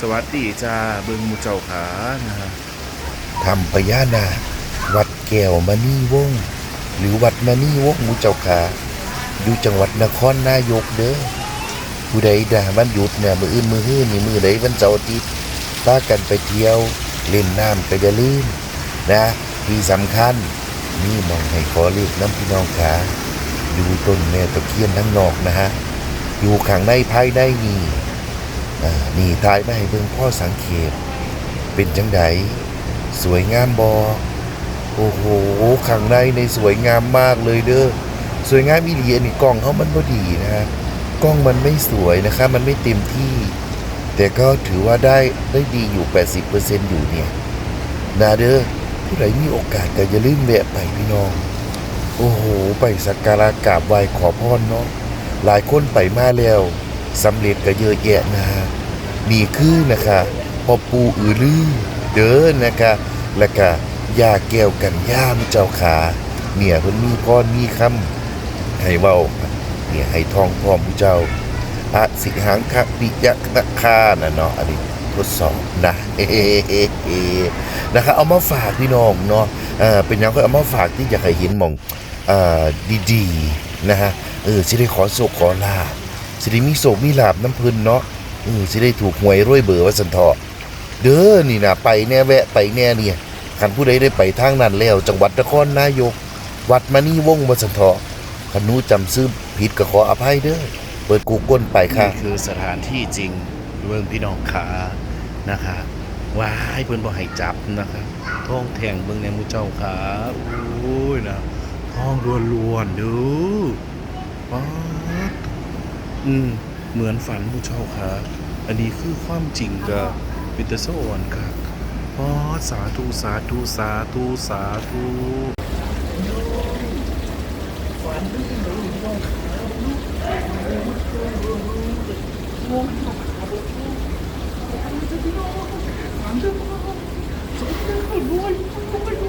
สวัสดีจ้าเบิงมูเจ้าขานะฮะทำพญานาควัดแก้วมณีวงศ์หรือวัดมณีวงศ์มูเจ้าขาอยู่จังหวัดนครนายกเด้อผู้ใดด่ามันหยุดเนี่ยมืออื่นมือฮื้อนี่มือใดวันเสาร์อาทิตย์พากันไปเที่ยวเล่นน้ำก็อย่าลืมนะที่สำคัญนี่มองให้ขอเรียกน้ำพี่น้องขาดูต้นแม่ตะเคียนทั้งนอกนะฮะอยู่ข้างในภายในนี่ นี่ทายไม่ให้เบิ่งพ่อสังเขต เป็นจังไดสวยงามบอโอ้โหข้างในในสวยงามมากเลยเด้อสวยงามอีหลีอันนี้กล้องเขามันพอดีนะฮะกล้องมันไม่สวยนะคะมันไม่เต็มที่ แต่ก็ถือว่าได้ได้ดีอยู่ 80%อยู่เนี่ยนาเด้อผู้ใดมีโอกาสก็อย่าลืมแวะไปพี่น้อง โอ้โห ไปสักการะกราบไหว้ขอพรเนาะหลายคนไปมาแล้ว สำเร็จก็เยอะแยะนะฮะนี่คือนะคะพ่อปูอือลือเด้อนะคะแล้วก็ยาแก้วกันย่ามเจ้าขาเนี่ยเพิ่นมีพรมีคำให้เว้าเนี่ยให้ทองพร้อมผู้เจ้าอะสิหังคะปิยะนะคานะเนาะอันนี้ทดสอบนะเฮ้ๆๆนะคะเอามาฝากพี่น้องเนาะเออเป็นยังก็เอามาฝากที่อยากให้เห็นมองอ่อดีๆนะฮะเออสิได้ขอโศกขอลาบ สิได้มีโศกมีลาบน้ำพิ่นเนาะเออสิได้ถูกหวยรวยเบอร์ว่าสันเถาะเด้อนี่นะไปแน่แวะไปแน่เนี่ยคันผู้ใดได้ไปทางนั้นแล้ว จังหวัดนครนายก วัดมณีวงศ์วสันเถาะคันหนูจำซื้อผิดก็ขออภัยเด้อเปิดกูก้นไปค่ะนี่คือสถานที่จริงเบิงพี่น้องขานะคะว้ายเพิ่นบ่ให้จับนะคะท้องแทงเบิงในมูเจ้าขาโอ้ยนะท้องล้วนๆดูป๊า อืม เหมือนฝันหมูเจ้าขาอันนี้คือความจริงกับวิตาโซอนค่ะป๊าดสาธุสาธุสาธุสาธุรวยรวย